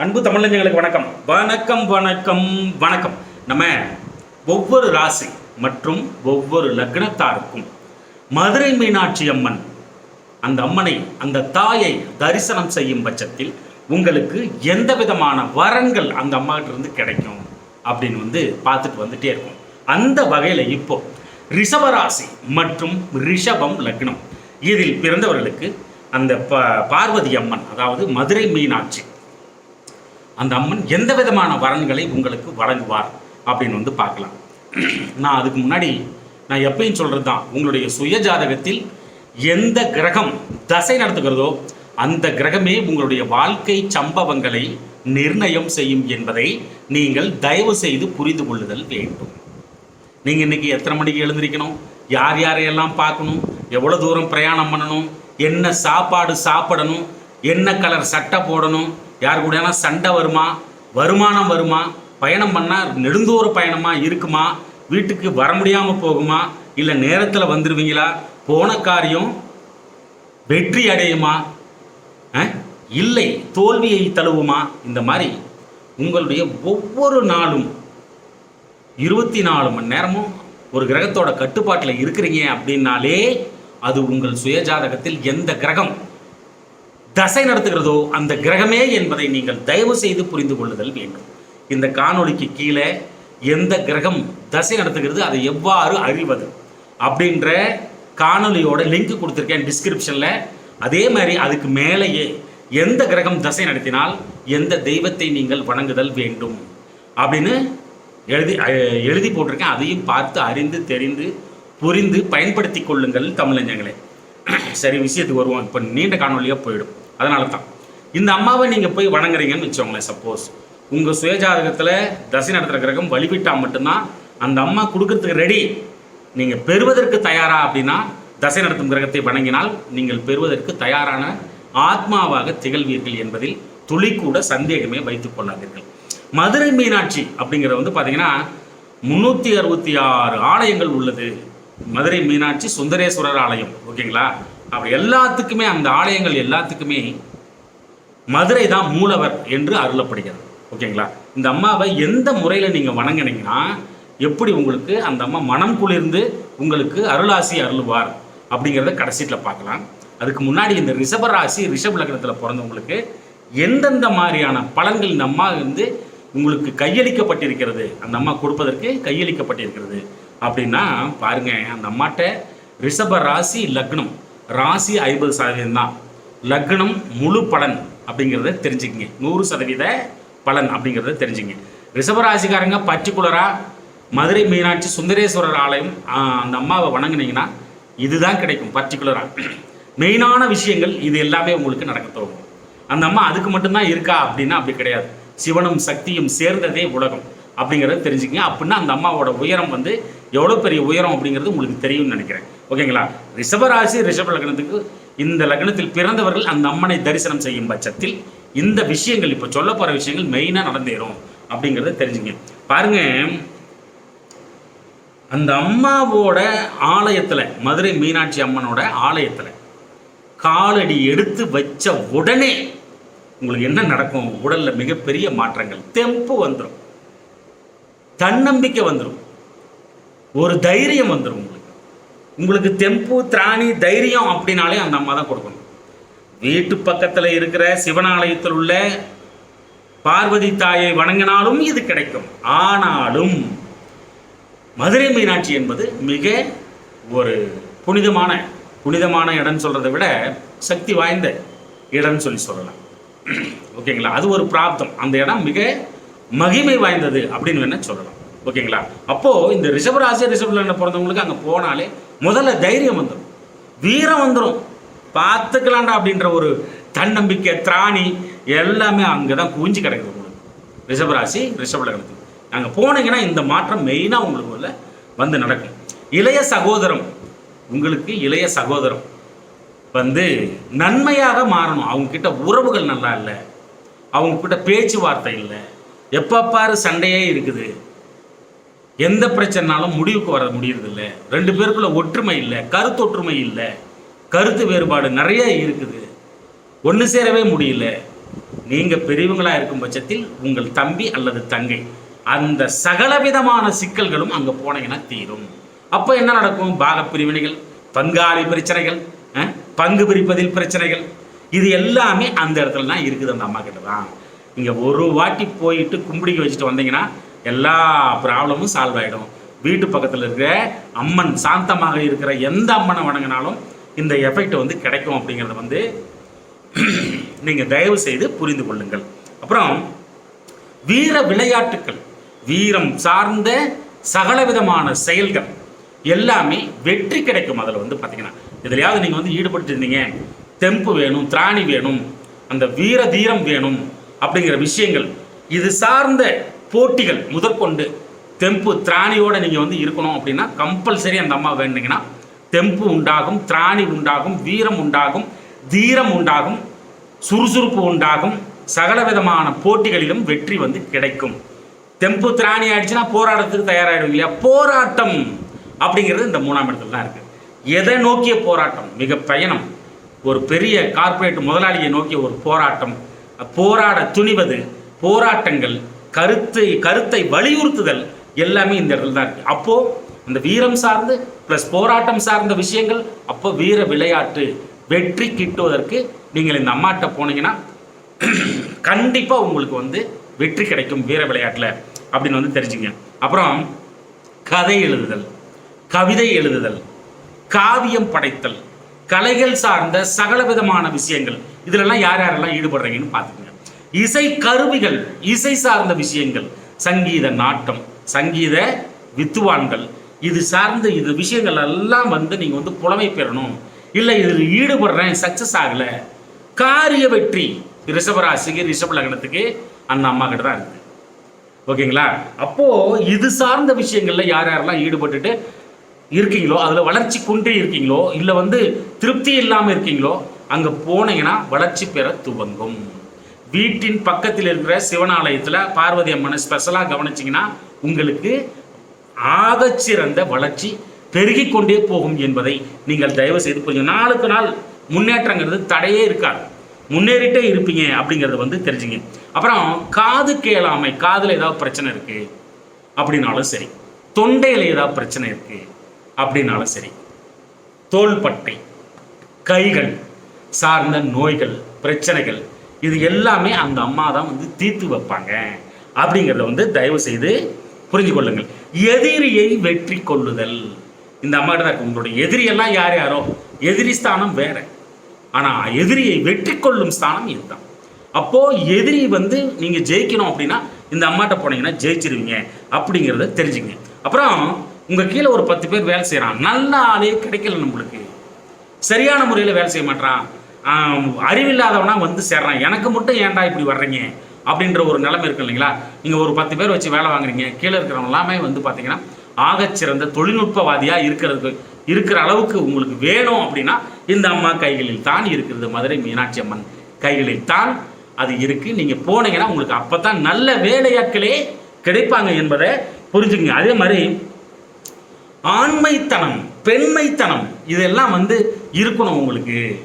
அன்பு தமிழஞ்சங்களுக்கு வணக்கம். வணக்கம் வணக்கம் வணக்கம். நம்ம ஒவ்வொரு ராசி மற்றும் ஒவ்வொரு லக்னத்தாருக்கும் மதுரை மீனாட்சி அம்மன் அந்த அம்மனை அந்த தாயை தரிசனம் செய்யும் பட்சத்தில் உங்களுக்கு எந்த விதமான வரன்கள் அந்த அம்மாகிட்ட இருந்து கிடைக்கும் அப்படின்னு வந்து பார்த்துட்டு வந்துட்டே இருக்கும். அந்த வகையில் இப்போ ரிஷபராசி மற்றும் ரிஷபம் லக்னம். இதில் பிறந்தவர்களுக்கு அந்த ப பார்வதி அம்மன் அதாவது மதுரை மீனாட்சி அந்த அம்மன் எந்த விதமான வரன்களை உங்களுக்கு வழங்குவார் அப்படின்னு வந்து பார்க்கலாம். நான் அதுக்கு முன்னாடி நான் எப்பயும் சொல்கிறது தான் உங்களுடைய சுய ஜாதகத்தில் எந்த கிரகம் தசை நடத்துகிறதோ அந்த கிரகமே உங்களுடைய வாழ்க்கை சம்பவங்களை நிர்ணயம் செய்யும் என்பதை நீங்கள் தயவு செய்து புரிந்து கொள்ளுதல் வேண்டும். நீங்கள் இன்னைக்கு எத்தனை மணிக்கு எழுந்திருக்கணும்? யார் யாரையெல்லாம் பார்க்கணும்? எவ்வளோ தூரம் பிரயாணம் பண்ணணும்? என்ன சாப்பாடு சாப்பிடணும்? என்ன கலர் சட்டை போடணும்? யார் கூடயானா சண்டை வருமா வருமானம் வருமா பயணம் பண்ணால் நெடுந்தூர பயணமாக இருக்குமா வீட்டுக்கு வர முடியாமல் போகுமா இல்லை நேரத்தில் வந்துடுவீங்களா போன காரியம் வெற்றி அடையுமா இல்லை தோல்வியை தழுவுமா இந்த மாதிரி உங்களுடைய ஒவ்வொரு நாளும் இருபத்தி நாலு மணி நேரமும் ஒரு கிரகத்தோட கட்டுப்பாட்டில் இருக்கிறீங்க அப்படின்னாலே அது உங்கள் சுயஜாதகத்தில் எந்த கிரகம் தசை நடத்துகிறதோ அந்த கிரகமே என்பதை நீங்கள் தயவு செய்து புரிந்து கொள்ளுதல் வேண்டும். இந்த காணொளிக்கு கீழே எந்த கிரகம் தசை நடத்துகிறது அதை எவ்வாறு அறிவது அப்படின்ற காணொளியோட லிங்க் கொடுத்துருக்கேன் டிஸ்கிரிப்ஷனில் அதே மாதிரி அதுக்கு மேலேயே எந்த கிரகம் தசை நடத்தினால் எந்த தெய்வத்தை நீங்கள் வணங்குதல் வேண்டும் அப்படின்னு எழுதி எழுதி போட்டிருக்கேன். அதையும் பார்த்து அறிந்து தெரிந்து புரிந்து பயன்படுத்தி கொள்ளுங்கள் தமிழஞ்சங்களே சரி விஷயத்துக்கு வருவோம். இப்போ நீண்ட காணொலியாக போயிடும். அதனால தான் இந்த அம்மாவை நீங்கள் போய் வணங்குறீங்கன்னு வச்சோங்களேன் சப்போஸ் உங்கள் சுயஜாதகத்தில் தசை நடத்துகிற கிரகம் வழிவிட்டால் மட்டும்தான் அந்த அம்மா கொடுக்கறதுக்கு ரெடி நீங்கள் பெறுவதற்கு தயாரா அப்படின்னா தசை நடத்தும் கிரகத்தை வணங்கினால் நீங்கள் பெறுவதற்கு தயாரான ஆத்மாவாக திகழ்வீர்கள் என்பதில் துளி கூட சந்தேகமே வைத்துக் கொள்ளாதீர்கள். மதுரை மீனாட்சி அப்படிங்கிறது வந்து பார்த்தீங்கன்னா முந்நூற்றி அறுபத்தி ஆறு ஆலயங்கள் உள்ளது. மதுரை மீனாட்சி சுந்தரேஸ்வரர் ஆலயம் ஓகேங்களா? அப்படி எல்லாத்துக்குமே அந்த ஆலயங்கள் எல்லாத்துக்குமே மதுரை தான் மூலவர் என்று அருளப்படுகிறது. ஓகேங்களா? இந்த அம்மாவை எந்த முறையில் நீங்கள் வணங்குனீங்கன்னா எப்படி உங்களுக்கு அந்த அம்மா மனம் குளிர்ந்து உங்களுக்கு அருளாசி அருள்வார் அப்படிங்கிறத கடைசீட்டில் பார்க்கலாம். அதுக்கு முன்னாடி இந்த ரிஷபராசி ராசி லக்னத்தில் பிறந்தவங்களுக்கு எந்தெந்த மாதிரியான பலன்கள் இந்த அம்மா வந்து உங்களுக்கு கையளிக்கப்பட்டிருக்கிறது? அந்த அம்மா கொடுப்பதற்கு கையளிக்கப்பட்டிருக்கிறது. அப்படின்னா பாருங்க அந்த அம்மாட்ட ரிஷப ராசி லக்னம் ராசி ஐம்பது சதவீதம் தான். லக்னம் முழு பலன் அப்படிங்கிறத தெரிஞ்சுக்கங்க. நூறு சதவீத பலன் அப்படிங்கிறத தெரிஞ்சுங்க ரிஷபராசிக்காரங்க பர்டிகுலராக மதுரை மீனாட்சி சுந்தரேஸ்வரர் ஆலயம் அந்த அம்மாவை வணங்குனீங்கன்னா இதுதான் கிடைக்கும் பர்டிகுலராக மெயினான விஷயங்கள் இது எல்லாமே உங்களுக்கு நடக்க தோணும் அந்த அம்மா அதுக்கு மட்டும்தான் இருக்கா அப்படின்னா அப்படி கிடையாது. சிவனும் சக்தியும் சேர்ந்ததே உலகம். அப்படிங்கிறத தெரிஞ்சுக்கங்க. அப்படின்னா அந்த அம்மாவோட உயரம் வந்து எவ்வளோ பெரிய உயரம் அப்படிங்கிறது உங்களுக்கு தெரியும்னு நினைக்கிறேன். ஓகேங்களா ரிஷபராசி ரிஷப லக்னத்துக்கு இந்த லக்னத்தில் பிறந்தவர்கள் அந்த அம்மனை தரிசனம் செய்யும் பட்சத்தில் இந்த விஷயங்கள் இப்போ சொல்ல போகிற விஷயங்கள் மெயினாக நடந்தேறும் அப்படிங்கிறத தெரிஞ்சுங்க. பாருங்க. அந்த அம்மாவோட ஆலயத்தில் மதுரை மீனாட்சி அம்மனோட ஆலயத்தில் காலடி எடுத்து வச்ச உடனே உங்களுக்கு என்ன நடக்கும்? உடலில் மிகப்பெரிய மாற்றங்கள். தெம்பு வந்துடும் தன்னம்பிக்கை வந்துடும் ஒரு தைரியம் வந்துடும் உங்களுக்கு. உங்களுக்கு தெம்பு திராணி தைரியம் அப்படின்னாலே அந்த அம்மா தான் கொடுக்கணும். வீட்டு பக்கத்தில் இருக்கிற சிவனாலயத்தில் உள்ள பார்வதி தாயை வணங்கினாலும் இது கிடைக்கும். ஆனாலும் மதுரை மீனாட்சி என்பது மிக ஒரு புனிதமான புனிதமான இடம்னு சொல்கிறத விட சக்தி வாய்ந்த இடம்னு சொல்லி சொல்லலாம். ஓகேங்களா? அது ஒரு பிராப்தம். அந்த இடம் மிக மகிமை வாய்ந்தது அப்படின்னு வேணால் சொல்லலாம். ஓகேங்களா? அப்போது இந்த ரிஷபராசி ரிஷபத்தில் பிறந்தவங்களுக்கு அங்கே போனாலே முதல்ல தைரியம் வந்துடும் வீரம் வந்துடும் பார்த்துக்கலாண்டா அப்படின்ற ஒரு தன்னம்பிக்கை திராணி எல்லாமே அங்கே தான் குவிஞ்சு கிடக்குது உங்களுக்கு. ரிஷபராசி ரிஷபலகணத்துக்கு அங்கே போனீங்கன்னா இந்த மாற்றம் மெயினாக உங்களுக்கு உள்ள வந்து நடக்கும். இளைய சகோதரம். உங்களுக்கு இளைய சகோதரம் வந்து நன்மையாக மாறணும். அவங்க கிட்ட உறவுகள் நல்லா இல்லை. அவங்க கிட்ட பேச்சுவார்த்தை இல்லை. எப்போ பாரு சண்டையே இருக்குது. எந்த பிரச்சனைனாலும் முடிவுக்கு வர முடியறதில்ல. ரெண்டு பேருக்குள்ள ஒற்றுமை இல்லை கருத்தொற்றுமை இல்லை கருத்து வேறுபாடு நிறைய இருக்குது. ஒன்று சேரவே முடியல. நீங்கள் பெரியவங்களாக இருக்கும் பட்சத்தில் உங்கள் தம்பி அல்லது தங்கை அந்த சகலவிதமான சிக்கல்களும் அங்கே போனீங்கன்னா தீரும். அப்போ என்ன நடக்கும்? பாக பிரிவினைகள் பங்காளி பிரச்சனைகள் பங்கு பிரிப்பதில் பிரச்சனைகள். இது எல்லாமே அந்த இடத்துல தான் இருக்குது அந்த அம்மா கிட்ட தான் நீங்கள் ஒரு வாட்டி போயிட்டு கும்பிடிக்க வச்சுட்டு வந்தீங்கன்னா எல்லா ப்ராப்ளமும் சால்வ் ஆகிடும் வீட்டு பக்கத்தில் இருக்கிற அம்மன் சாந்தமாக இருக்கிற எந்த அம்மனை வணங்கினாலும் இந்த எஃபெக்ட் வந்து கிடைக்கும் அப்படிங்கிறத வந்து நீங்கள் தயவு செய்து புரிந்து கொள்ளுங்கள். அப்புறம் வீர விளையாட்டுக்கள் வீரம் சார்ந்த சகல விதமான செயல்கள் எல்லாமே வெற்றி கிடைக்கும் அதில் வந்து பார்த்தீங்கன்னா இதுலையாவது நீங்கள் வந்து ஈடுபட்டு இருந்தீங்க. தெம்பு வேணும் திராணி வேணும் அந்த வீர தீரம் வேணும் அப்படிங்கிற விஷயங்கள். இது சார்ந்த போட்டிகள் முதற்கொண்டு தெம்பு திராணியோடு நீங்கள் வந்து இருக்கணும் அப்படின்னா கம்பல்சரி அந்த அம்மா வேணுங்கன்னா தெம்பு உண்டாகும் திராணி உண்டாகும் வீரம் உண்டாகும் தீரம் உண்டாகும் சுறுசுறுப்பு உண்டாகும் சகல விதமான போட்டிகளிலும் வெற்றி வந்து கிடைக்கும். தெம்பு திராணி ஆயிடுச்சுன்னா போராட்டத்துக்கு தயாராகிடும் இல்லையா? போராட்டம் அப்படிங்கிறது இந்த மூணாம் இடத்துல தான் இருக்குது எதை நோக்கிய போராட்டம்? மிக பயணம். ஒரு பெரிய கார்ப்பரேட் முதலாளியை நோக்கிய ஒரு போராட்டம். போராட துணிவது போராட்டங்கள் கருத்தை கருத்தை வலியுறுத்துதல் எல்லாமே இந்த இடத்துல தான் இருக்கு. அப்போ அந்த வீரம் சார்ந்து ப்ளஸ் போராட்டம் சார்ந்த விஷயங்கள் அப்போ வீர விளையாட்டு வெற்றி கிட்டுவதற்கு நீங்கள் இந்த அம்மாட்ட போனீங்கன்னா கண்டிப்பாக உங்களுக்கு வந்து வெற்றி கிடைக்கும் வீர விளையாட்டில் அப்படின்னு வந்து தெரிஞ்சுங்க. அப்புறம் கதை எழுதுதல் கவிதை எழுதுதல் காவியம் படைத்தல் கலைகள் சார்ந்த சகல விதமான விஷயங்கள். இதுலெல்லாம் யார் யாரெல்லாம் ஈடுபடுறீங்கன்னு பார்த்துக்கோங்க. இசை கருவிகள் இசை சார்ந்த விஷயங்கள். சங்கீத நாட்டம் சங்கீத வித்துவான்கள். இது சார்ந்த இது விஷயங்கள் எல்லாம் வந்து நீங்கள் வந்து புலமை பெறணும். இல்லை இதில் ஈடுபடுறேன் சக்ஸஸ் ஆகலை. காரிய வெற்றி. ரிஷபராசிக்கு ரிஷப லக்னத்துக்கு அந்த அம்மா கிட்ட தான் இருக்குது ஓகேங்களா? அப்போ இது சார்ந்த விஷயங்களில் யார் யாரெல்லாம் ஈடுபட்டுட்டு இருக்கீங்களோ அதில் வளர்ச்சி குன்றி இருக்கீங்களோ இல்லை வந்து திருப்தி இல்லாமல் இருக்கீங்களோ அங்கே போனீங்கன்னா வளர்ச்சி பெற துவங்கும். வீட்டின் பக்கத்தில் இருக்கிற சிவனாலயத்தில் பார்வதி அம்மனை ஸ்பெஷலாக கவனிச்சிங்கன்னா உங்களுக்கு ஆகச்சிறந்த வளர்ச்சி பெருகி கொண்டே போகும் என்பதை நீங்கள் தயவு செய்து கொஞ்சம் நாளுக்கு நாள் முன்னேற்றங்கிறது தடையே இருக்காது. முன்னேறிட்டே இருப்பீங்க அப்படிங்கிறத வந்து தெரிஞ்சுங்க. அப்புறம் காது கேளாமை காதில் ஏதாவது பிரச்சனை இருக்குது அப்படின்னாலும் சரி தொண்டையில் ஏதாவது பிரச்சனை இருக்குது அப்படின்னாலும் சரி. தோள்பட்டை கைகள் சார்ந்த நோய்கள் பிரச்சனைகள் இது எல்லாமே அந்த அம்மா தான் வந்து தீர்த்து வைப்பாங்க. அப்படிங்கிறத வந்து தயவு செய்து புரிஞ்சு கொள்ளுங்கள். எதிரியை வெற்றி கொள்ளுதல். இந்த அம்மா தான் இருக்கு. உங்களுடைய எதிரியெல்லாம் யார் யாரோ? எதிரி ஸ்தானம் வேற. ஆனால் எதிரியை வெற்றி கொள்ளும் ஸ்தானம் இதுதான். அப்போது எதிரி வந்து நீங்கள் ஜெயிக்கணும் அப்படின்னா இந்த அம்மாட்ட போனீங்கன்னா ஜெயிச்சிருவீங்க அப்படிங்கிறத தெரிஞ்சுங்க அப்புறம் உங்கள் கீழே ஒரு பத்து பேர் வேலை செய்கிறான் நல்ல ஆளே கிடைக்கல நம்மளுக்கு. சரியான முறையில் வேலை செய்ய மாட்டான் அறிவில்லாதவனா வந்து சேர்றான். எனக்கு மட்டும் ஏன்டா இப்படி வர்றீங்க? அப்படின்ற ஒரு நிலைமை இருக்கு இல்லைங்களா? நீங்கள் ஒரு பத்து பேர் வச்சு வேலை வாங்குறீங்க. கீழே இருக்கிறவங்க எல்லாமே வந்து பார்த்தீங்கன்னா ஆகச்சிறந்த தொழில்நுட்பவாதியாக இருக்கிறதுக்கு இருக்கிற அளவுக்கு உங்களுக்கு வேணும் அப்படின்னா இந்த அம்மா கைகளில் தான் இருக்கிறது மதுரை மீனாட்சி அம்மன் கைகளில் தான் அது இருக்குது நீங்கள் போனீங்கன்னா உங்களுக்கு அப்போ தான் நல்ல வேலையாட்களே கிடைப்பாங்க என்பதை புரிஞ்சுக்கங்க. அதே மாதிரி ஆண்மைத்தனம் பெண்மைத்தனம் இதெல்லாம் வந்து இருக்கணும் உங்களுக்கு.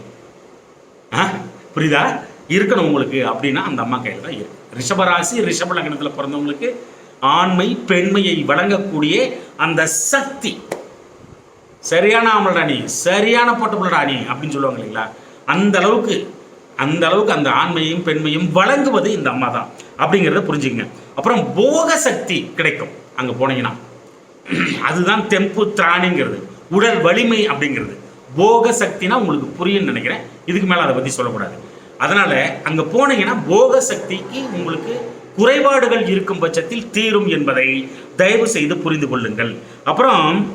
ஆ? புரியுதா? இருக்கணும் உங்களுக்கு அப்படின்னா அந்த அம்மா கையில் தான் இருக்கு. ரிஷபராசி ரிஷப லக்னத்தில் பிறந்தவங்களுக்கு ஆண்மை பெண்மையை வழங்கக்கூடிய அந்த சக்தி. சரியான ஆம்பளடா நீ சரியான பொட்டப்புள்ளடா நீ அப்படின்னு சொல்லுவாங்க இல்லைங்களா? அந்த அளவுக்கு அந்த அளவுக்கு அந்த ஆண்மையும் பெண்மையும் வழங்குவது இந்த அம்மா தான். அப்படிங்கிறத புரிஞ்சுக்கங்க. அப்புறம் போக சக்தி கிடைக்கும். அங்கே போனீங்கன்னா. அதுதான் தெம்பு திராணிங்கிறது. உடல் வலிமை அப்படிங்கிறது. போக சக்தினா உங்களுக்கு புரியும்னு நினைக்கிறேன். இதுக்கு மேலே அதை பற்றி சொல்லக்கூடாது. அதனால அங்கே போனீங்கன்னா போக சக்திக்கு உங்களுக்கு குறைபாடுகள் இருக்கும் பட்சத்தில் தீரும் என்பதை தயவு செய்து புரிந்து கொள்ளுங்கள். அப்புறம்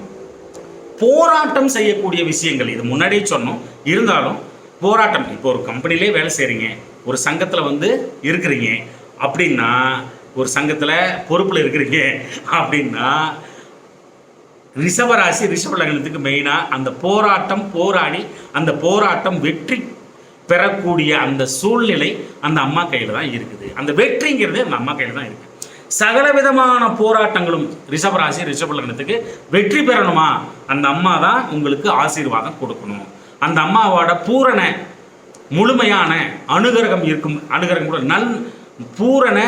போராட்டம் செய்யக்கூடிய விஷயங்கள். இது முன்னாடியே சொன்னோம். இருந்தாலும் போராட்டம். இப்போ ஒரு கம்பெனிலே வேலை செய்கிறீங்க ஒரு சங்கத்தில் வந்து இருக்கிறீங்க. அப்படின்னா ஒரு சங்கத்தில் பொறுப்பில் இருக்கிறீங்க. அப்படின்னா ரிஷபராசி ரிஷப லக்னத்துக்கு மெயினாக அந்த போராட்டம் போராடி அந்த போராட்டம் வெற்றி பெறக்கூடிய அந்த சூழ்நிலை அந்த அம்மா கையில் தான் இருக்குது. அந்த வெற்றிங்கிறது அந்த அம்மா கையில் தான் இருக்குது சகல விதமான போராட்டங்களும் ரிஷபராசி ரிஷப லக்னத்துக்கு வெற்றி பெறணுமா? அந்த அம்மா தான் உங்களுக்கு ஆசீர்வாதம் கொடுக்கணும். அந்த அம்மாவோட பூரண முழுமையான அனுகிரகம் இருக்கும் அனுகிரகம் கூட நல் பூரண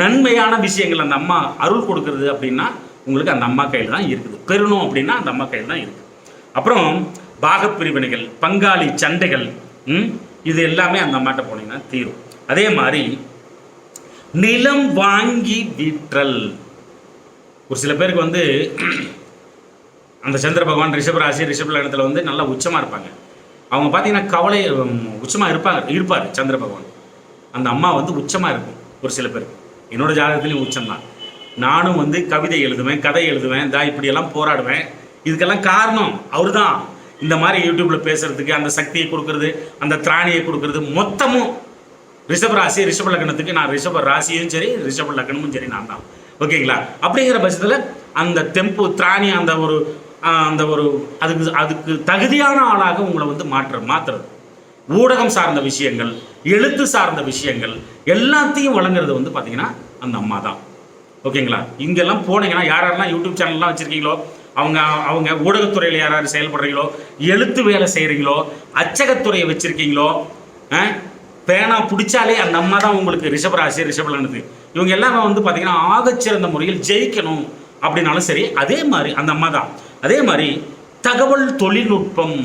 நன்மையான விஷயங்கள் அந்த அம்மா அருள் கொடுக்கறது அப்படின்னா உங்களுக்கு அந்த அம்மா கையில் தான் இருக்குது. பெறணும் அப்படின்னா அந்த அம்மா கையில் தான் இருக்குது அப்புறம் பாகப்பிரிவினைகள் பங்காளி சண்டைகள் இது எல்லாமே அந்த அம்மாட்ட போனீங்கன்னா தீரும். அதே மாதிரி நிலம் வாங்கி விற்றல். ஒரு சில பேருக்கு வந்து அந்த சந்திர பகவான் ரிஷப ராசி ரிஷப லக்னத்தில் வந்து நல்லா உச்சமாக இருப்பாங்க. அவங்க பார்த்தீங்கன்னா கவலை உச்சமாக இருப்பாங்க இருப்பார் சந்திர பகவான். அந்த அம்மா வந்து உச்சமாக இருக்கும் ஒரு சில பேருக்கு. என்னோடய ஜாதகத்துலேயும் உச்சம்தான். நானும் வந்து கவிதை எழுதுவேன் கதை எழுதுவேன் இதா இப்படியெல்லாம் போராடுவேன். இதுக்கெல்லாம் காரணம் அவர் தான் இந்த மாதிரி யூடியூப்பில் பேசுறதுக்கு அந்த சக்தியை கொடுக்கறது அந்த திராணியை கொடுக்கறது மொத்தமும் ரிஷப ராசி ரிஷப லக்னத்துக்கு நான் ரிஷப ராசியும் சரி ரிஷப லக்னமும் சரி நான் தான். ஓகேங்களா? அப்படிங்கிற பட்சத்தில் அந்த தெம்பு திராணி அந்த ஒரு அந்த ஒரு அதுக்கு அதுக்கு தகுதியான ஆளாக உங்களை வந்து மாற்ற மாற்றுறது ஊடகம் சார்ந்த விஷயங்கள் எழுத்து சார்ந்த விஷயங்கள் எல்லாத்தையும் வழங்குறது வந்து பார்த்தீங்கன்னா அந்த அம்மா தான் ஓகேங்களா? இங்கெல்லாம் போனீங்கன்னா யார் யாரெல்லாம் யூடியூப் சேனல்லாம் வச்சுருக்கீங்களோ அவங்க அவங்க ஊடகத்துறையில் யார் யார் செயல்படுறீங்களோ எழுத்து வேலை செய்கிறீங்களோ அச்சகத்துறையை வச்சுருக்கீங்களோ பேனா பிடிச்சாலே அந்த அம்மா தான் உங்களுக்கு ரிஷபராசி ரிஷபலனுது இவங்க எல்லாமே வந்து பார்த்தீங்கன்னா ஆகச்சிறந்த முறையில் ஜெயிக்கணும் அப்படின்னாலும் சரி அதே மாதிரி அந்த அம்மா தான். அதே மாதிரி தகவல் தொழில்நுட்பம்.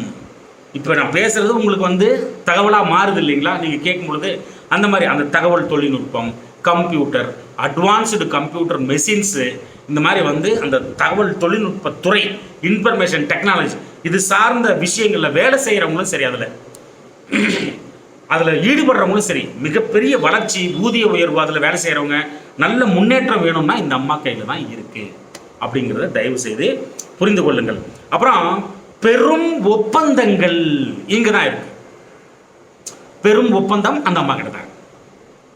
இப்போ நான் பேசுறது உங்களுக்கு வந்து தகவலாக மாறுது இல்லைங்களா? நீங்கள் கேட்கும் பொழுது அந்த மாதிரி அந்த தகவல் தொழில்நுட்பம். கம்ப்யூட்டர் அட்வான்ஸ்டு கம்ப்யூட்டர் மெஷின்ஸு இந்த மாதிரி வந்து அந்த தகவல் தொழில்நுட்பத்துறை இன்ஃபர்மேஷன் டெக்னாலஜி இது சார்ந்த விஷயங்களில் வேலை செய்கிறவங்களும் சரி அதில். அதில் ஈடுபடுறவங்களும் சரி மிகப்பெரிய வளர்ச்சி ஊதிய உயர்வு அதில் வேலை செய்கிறவங்க நல்ல முன்னேற்றம் வேணும்னா இந்த அம்மா கையில் தான் இருக்குது அப்படிங்கிறத தயவு செய்து புரிந்து கொள்ளுங்கள். அப்புறம் பெரும் ஒப்பந்தங்கள் இங்கே தான் இருக்கு. பெரும் ஒப்பந்தம் அந்த அம்மா கிட்ட தான்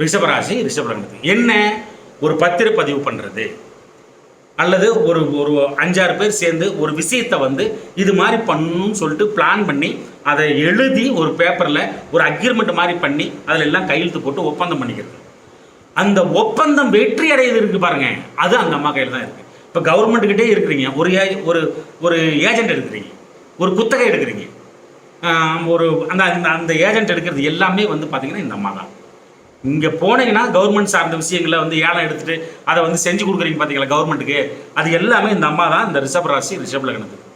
ரிஷபராசி ரிஷபலக்னத்துக்கு. என்ன? ஒரு பத்திரப்பதிவு பண்ணுறது அல்லது ஒரு ஒரு அஞ்சாறு பேர் சேர்ந்து ஒரு விஷயத்தை வந்து இது மாதிரி பண்ணணும்னு சொல்லிட்டு பிளான் பண்ணி அதை எழுதி ஒரு பேப்பரில் ஒரு அக்ரிமெண்ட் மாதிரி பண்ணி அதில் எல்லாம் கையெழுத்து போட்டு ஒப்பந்தம் பண்ணிக்கிறது. அந்த ஒப்பந்தம் வெற்றி அடையுது இருக்கு பாருங்க. அது அந்த அம்மா கையில் தான் இருக்கு. இப்போ கவர்மெண்ட்டுக்கிட்டே இருக்கிறீங்க. ஒரு ஏ- ஒரு ஒரு ஏஜென்ட் எடுக்கிறீங்க. ஒரு குத்தகை எடுக்கிறீங்க. ஒரு அந்த அந்த அந்த ஏஜென்ட் எடுக்கிறது எல்லாமே வந்து பார்த்தீங்கன்னா இந்த அம்மா தான். இங்கே போனீங்கன்னா கவர்மெண்ட் சார்ந்த விஷயங்களை வந்து ஏலம் எடுத்துட்டு அதை வந்து செஞ்சு கொடுக்குறீங்க பார்த்தீங்களா கவர்மெண்ட்டுக்கு அது எல்லாமே இந்த அம்மா தான் இந்த ரிஷப் ராசி ரிஷப் லக்னத்துக்கு.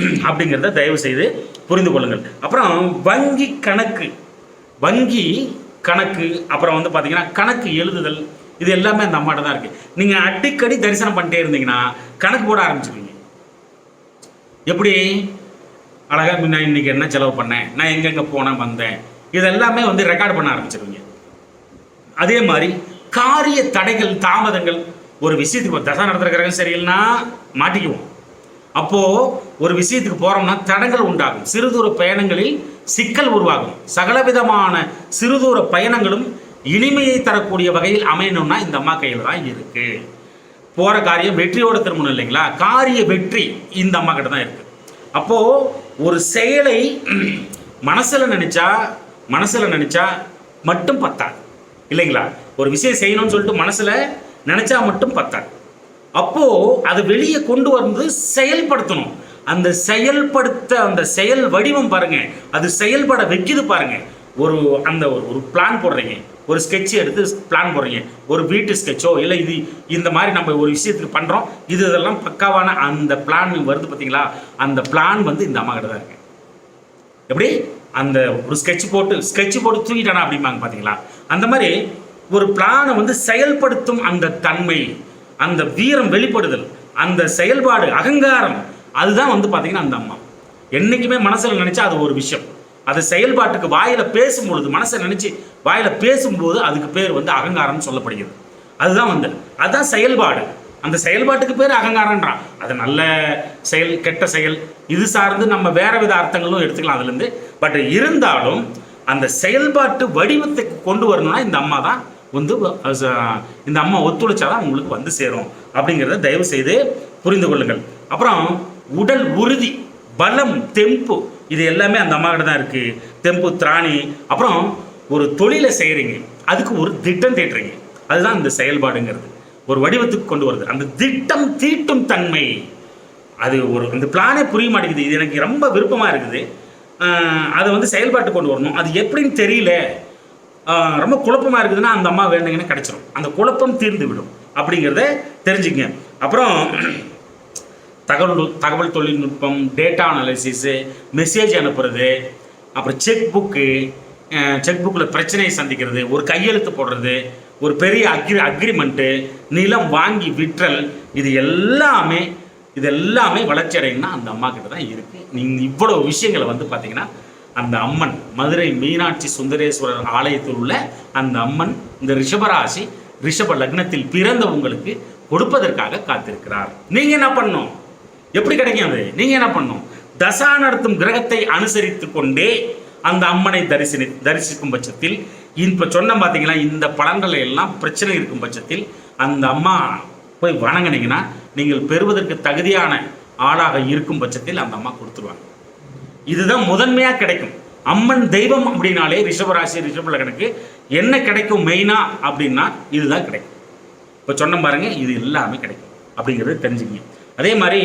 அப்படிங்கிறத தயவு செய்து புரிந்து கொள்ளுங்கள். அப்புறம் வங்கி கணக்கு. வங்கி கணக்கு அப்புறம் வந்து பார்த்தீங்கன்னா கணக்கு எழுதுதல் இது எல்லாமே அந்த அம்மாட்ட தான் இருக்குது நீங்கள் அடிக்கடி தரிசனம் பண்ணிட்டே இருந்தீங்கன்னா கணக்கு போட ஆரம்பிச்சுக்குவீங்க எப்படி? அழகாக நான் இன்னைக்கு என்ன செலவு பண்ணேன்? நான் எங்கெங்கே போனேன் வந்தேன்? இதெல்லாமே வந்து ரெக்கார்ட் பண்ண ஆரம்பிச்சிருவீங்க. அதே மாதிரி காரிய தடைகள் தாமதங்கள் ஒரு விஷயத்துக்கு தசை நடத்துகிற சரியில்லைனா மாட்டிக்குவோம். அப்போது ஒரு விஷயத்துக்கு போகிறோம்னா தடங்கள் உண்டாகும். சிறுதூர பயணங்களில் சிக்கல் உருவாகும். சகலவிதமான சிறுதூர பயணங்களும் இனிமையை தரக்கூடிய வகையில் அமையணும்னா இந்த அம்மா கையில் தான் இருக்கு. போகிற காரியம் வெற்றியோட திரும்பணும் இல்லைங்களா? காரிய வெற்றி இந்த அம்மா கிட்ட தான் இருக்கு. அப்போது ஒரு செயலை மனசில் நினச்சா மனசில் நினச்சா மட்டும் பத்தாது. இல்லைங்களா? ஒரு விஷயம் செய்யணும்னு சொல்லிட்டு மனசில் நினச்சா மட்டும் பத்தாது. அப்போ அதை வெளியே கொண்டு வந்து செயல்படுத்தணும். அந்த செயல்படுத்த அந்த செயல் வடிவம் பாருங்கள் அது செயல்பட வைக்கிது பாருங்கள் ஒரு அந்த ஒரு ஒரு பிளான் போடுறீங்க. ஒரு ஸ்கெட்ச் எடுத்து பிளான் போடுறீங்க. ஒரு வீட்டு ஸ்கெட்சோ இல்லை இது இந்த மாதிரி நம்ம ஒரு விஷயத்துக்கு பண்ணுறோம் இது இதெல்லாம் பக்காவான அந்த பிளான் வருது பார்த்தீங்களா அந்த பிளான் வந்து இந்த அம்மா கிட்ட தான் இருக்கு. எப்படி? அந்த ஒரு ஸ்கெட்ச் போட்டு ஸ்கெட்ச் போட்டு தூக்கிட்டானா அப்படிம்பாங்க பார்த்தீங்களா அந்த மாதிரி ஒரு பிளானை வந்து செயல்படுத்தும் அந்த தன்மை அந்த வீரம் வெளிப்படுதல் அந்த செயல்பாடு அகங்காரம் அதுதான் வந்து பார்த்தீங்கன்னா அந்த அம்மா. என்றைக்குமே மனசில் நினச்சா அது ஒரு விஷயம். அது செயல்பாட்டுக்கு வாயில் பேசும்பொழுது மனசை நினச்சி வாயில் பேசும்போது அதுக்கு பேர் வந்து அகங்காரம்னு சொல்லப்படுகிறது. அதுதான் வந்து அதுதான் செயல்பாடு. அந்த செயல்பாட்டுக்கு பேர் அகங்காரன்றான் அது நல்ல செயல் கெட்ட செயல். இது சார்ந்து நம்ம வேற வித அர்த்தங்களும் எடுத்துக்கலாம் அதுலேருந்து. பட் இருந்தாலும் அந்த செயல்பாட்டு வடிவத்தை கொண்டு வரணும்னா இந்த அம்மா தான் வந்து இந்த அம்மா ஒத்துழைச்சாதான் உங்களுக்கு வந்து சேரும் அப்படிங்கிறத தயவு செய்து புரிந்து கொள்ளுங்கள். அப்புறம் உடல் உறுதி பலம் தெம்பு இது எல்லாமே அந்த அம்மா கிட்ட தான் இருக்கு. தெம்பு திராணி அப்புறம் ஒரு தொழிலை செய்கிறீங்க அதுக்கு ஒரு திட்டம் தீட்டுறீங்க அதுதான் இந்த செயல்பாடுங்கிறது. ஒரு வடிவத்துக்கு கொண்டு வருது. அந்த திட்டம் தீட்டும் தன்மை. அது ஒரு அந்த பிளானே புரிய மாட்டேங்குது. இது எனக்கு ரொம்ப விருப்பமாக இருக்குது. அதை வந்து செயல்பாட்டு கொண்டு வரணும். அது எப்படின்னு தெரியல. ரொம்ப குழப்பமாக இருக்குதுன்னா அந்த அம்மா வேணுங்கன்னு கிடச்சிரும். அந்த குழப்பம் தீர்ந்து விடும். அப்படிங்கிறத தெரிஞ்சுங்க. அப்புறம் தகவல் தகவல் தொழில்நுட்பம் டேட்டா அனாலிசிஸு மெசேஜ் அனுப்புறது அப்புறம் செக் புக்கு செக் புக்கில் பிரச்சனையை சந்திக்கிறது ஒரு கையெழுத்து போடுறது ஒரு பெரிய அக்ரி அக்ரிமெண்ட்டு நிலம் வாங்கி விற்றல் இது எல்லாமே இது எல்லாமே வளர்ச்சி அடையணும்னா அந்த அம்மா கிட்ட தான் இருக்குது நீங்கள் இவ்வளோ விஷயங்களை வந்து பார்த்தீங்கன்னா அந்த அம்மன் மதுரை மீனாட்சி சுந்தரேஸ்வரர் ஆலயத்தில் உள்ள அந்த அம்மன் இந்த ரிஷபராசி ரிஷப லக்னத்தில் பிறந்தவங்களுக்கு கொடுப்பதற்காக காத்திருக்கிறார். நீங்க என்ன பண்ணும் எப்படி கிடைக்கும் அது? நீங்க என்ன பண்ணும் தசா நடத்தும் கிரகத்தை அனுசரித்து கொண்டே அந்த அம்மனை தரிசனி தரிசிக்கும் பட்சத்தில் இப்ப சொன்ன பார்த்தீங்கன்னா இந்த பலன்கள் எல்லாம் பிரச்சனை இருக்கும் பட்சத்தில் அந்த அம்மா போய் வணங்கினீங்கன்னா நீங்கள் பெறுவதற்கு தகுதியான ஆளாக இருக்கும் பட்சத்தில் அந்த அம்மா கொடுத்துருவாங்க. இதுதான் முதன்மையாக கிடைக்கும். அம்மன் தெய்வம் அப்படின்னாலே ரிஷபராசி ரிஷபல கணக்கு என்ன கிடைக்கும் மெயினா அப்படின்னா இதுதான் கிடைக்கும். இப்போ சொன்ன பாருங்க இது எல்லாமே கிடைக்கும் அப்படிங்கிறது தெரிஞ்சுக்கங்க. அதே மாதிரி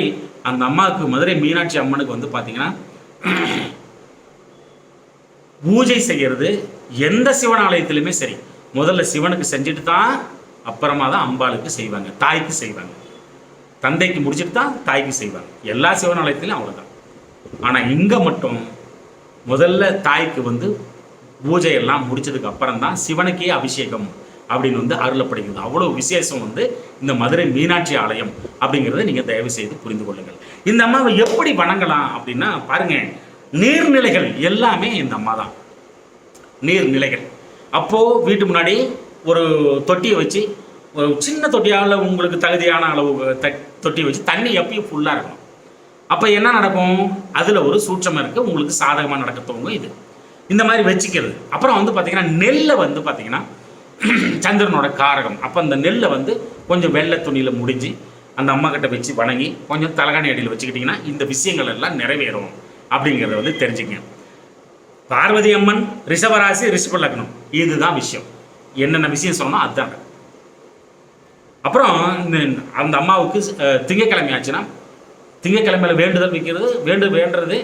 அந்த அம்மாவுக்கு மதுரை மீனாட்சி அம்மனுக்கு வந்து பார்த்தீங்கன்னா பூஜை செய்கிறது எந்த சிவன் ஆலயத்திலுமே சரி. முதல்ல சிவனுக்கு செஞ்சுட்டு தான் அப்புறமா தான் அம்பாளுக்கு செய்வாங்க தாய்க்கு செய்வாங்க. தந்தைக்கு முடிச்சுட்டு தான் தாய்க்கு செய்வாங்க எல்லா சிவன் அவ்வளோதான் ஆனால் இங்கே மட்டும் முதல்ல தாய்க்கு வந்து பூஜை எல்லாம் முடிச்சதுக்கு அப்புறம் தான் சிவனுக்கே அபிஷேகம் அப்படின்னு வந்து அருளப்படுகிறது. அவ்வளோ விசேஷம் வந்து இந்த மதுரை மீனாட்சி ஆலயம் அப்படிங்கிறத நீங்கள் தயவு செய்து புரிந்து கொள்ளுங்கள். இந்த அம்மாவை எப்படி வணங்கலாம் அப்படின்னா பாருங்க நீர்நிலைகள் எல்லாமே இந்த அம்மா தான். நீர்நிலைகள். அப்போது வீட்டு முன்னாடி ஒரு தொட்டியை வச்சு ஒரு சின்ன தொட்டியால் உங்களுக்கு தகுதியான அளவு த தொட்டி வச்சு தண்ணி எப்பயும் ஃபுல்லாக இருக்கணும். அப்போ என்ன நடக்கும்? அதில் ஒரு சூட்சம் இருக்குது உங்களுக்கு சாதகமாக நடக்க துவங்கும் இது. இந்த மாதிரி வச்சுக்கிறது. அப்புறம் வந்து பார்த்திங்கன்னா நெல்லை வந்து பார்த்திங்கன்னா சந்திரனோட காரகம். அப்போ அந்த நெல்லை வந்து கொஞ்சம் வெள்ளை துணியில் முடிஞ்சு அந்த அம்மா கிட்ட வச்சு வணங்கி கொஞ்சம் தலகாணி அடியில் வச்சுக்கிட்டிங்கன்னா இந்த விஷயங்கள் எல்லாம் நிறைவேறும் அப்படிங்கிறத வந்து தெரிஞ்சுங்க பார்வதி அம்மன் ரிஷபராசி ரிஷப லக்னம். இதுதான் விஷயம். என்னென்ன விஷயம் சொன்னால் அதுதான். அப்புறம் இந்த அந்த அம்மாவுக்கு திங்கக்கிழமை திங்கட்கிழமை ஆச்சுன்னா திங்கட்கிழமையில வேண்டுதல் வைக்கிறது வேண்டு வேண்டுறது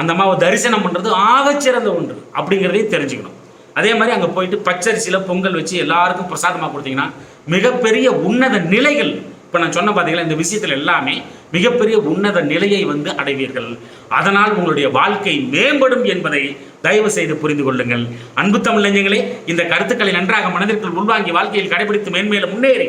அந்த அம்மாவை தரிசனம் பண்ணுறது ஆகச்சிறந்த ஒன்று அப்படிங்கிறதையும் தெரிஞ்சுக்கணும். அதே மாதிரி அங்கே போயிட்டு பச்சரிசியில் பொங்கல் வச்சு எல்லாருக்கும் பிரசாதமாக கொடுத்தீங்கன்னா மிகப்பெரிய உன்னத நிலைகள் இப்போ நான் சொன்ன பார்த்தீங்களா இந்த விஷயத்தில் எல்லாமே மிகப்பெரிய உன்னத நிலையை வந்து அடைவீர்கள். அதனால் உங்களுடைய வாழ்க்கை மேம்படும் என்பதை தயவு செய்து புரிந்து கொள்ளுங்கள். அன்பு தமிழஞ்சங்களே இந்த கருத்துக்களை நன்றாக மனதிற்குள் உள்வாங்கி வாழ்க்கையில் கடைபிடித்து மேன்மேலும் முன்னேறி